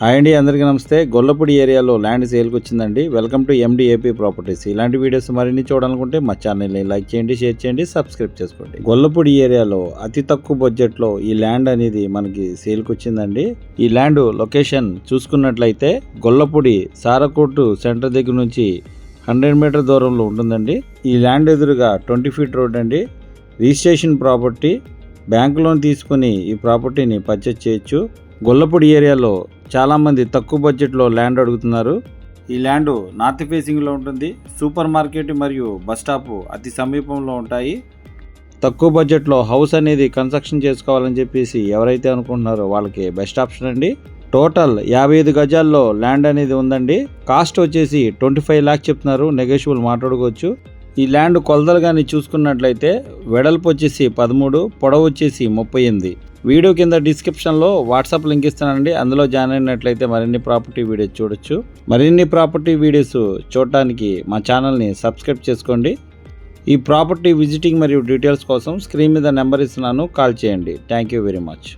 Hi అండి అందరికీ నమస్తే. గొల్లపూడి ఏరియాలో ల్యాండ్ సేల్కి వచ్చిందండి welcome to MD AP properties. ఇలాంటి వీడియోస్ మరిన్ని చూడాలనుకుంటే మా ఛానల్ని లైక్ చేయండి షేర్ చేయండి సబ్స్క్రైబ్ చేసుకోండి. గొల్లపూడి ఏరియాలో అతి తక్కువ బడ్జెట్లో ఈ ల్యాండ్ అనేది మనకి సేల్కి వచ్చిందండి ఈ ల్యాండ్ లొకేషన్ చూసుకున్నట్లయితే గొల్లపూడి సారకోటు సెంటర్ దగ్గర నుంచి హండ్రెడ్ మీటర్ దూరంలో ఉంటుందండి. ఈ ల్యాండ్ ఎదురుగా ట్వంటీ ఫీట్ రోడ్ అండి. రిజిస్ట్రేషన్ ప్రాపర్టీ బ్యాంక్ లోన్ తీసుకుని ఈ ప్రాపర్టీని పర్చేజ్ చేయొచ్చు. గొల్లపూడి ఏరియాలో చాలామంది తక్కువ బడ్జెట్లో ల్యాండ్ అడుగుతున్నారు. ఈ ల్యాండ్ నార్త్ ఫేసింగ్లో ఉంటుంది సూపర్ మార్కెట్ మరియు బస్ స్టాప్ అతి సమీపంలో ఉంటాయి. తక్కువ బడ్జెట్లో హౌస్ అనేది కన్స్ట్రక్షన్ చేసుకోవాలని చెప్పేసి ఎవరైతే అనుకుంటున్నారో వాళ్ళకి బెస్ట్ ఆప్షన్ అండి. టోటల్ యాభై ఐదు గజాల్లో ల్యాండ్ అనేది ఉందండి. కాస్ట్ వచ్చేసి ట్వంటీ ఫైవ్ ల్యాక్స్ చెప్తున్నారు. నెగోషియబుల్ మాట్లాడుకోవచ్చు. ఈ ల్యాండ్ కొలతలు కానీ చూసుకున్నట్లయితే వెడల్పు వచ్చేసి పదమూడు పొడవు వచ్చేసి ముప్పై ఎనిమిది. వీడియో కింద డిస్క్రిప్షన్లో వాట్సాప్ లింక్ ఇస్తానండి అందులో జాయిన్ అయినట్లయితే మరిన్ని ప్రాపర్టీ వీడియోస్ చూడొచ్చు. మరిన్ని ప్రాపర్టీ వీడియోస్ చూడటానికి మా ఛానల్ని సబ్స్క్రైబ్ చేసుకోండి. ఈ ప్రాపర్టీ విజిటింగ్ మరియు డీటెయిల్స్ కోసం స్క్రీన్ మీద నెంబర్ ఇస్తున్నాను. కాల్ చేయండి. Thank you very much.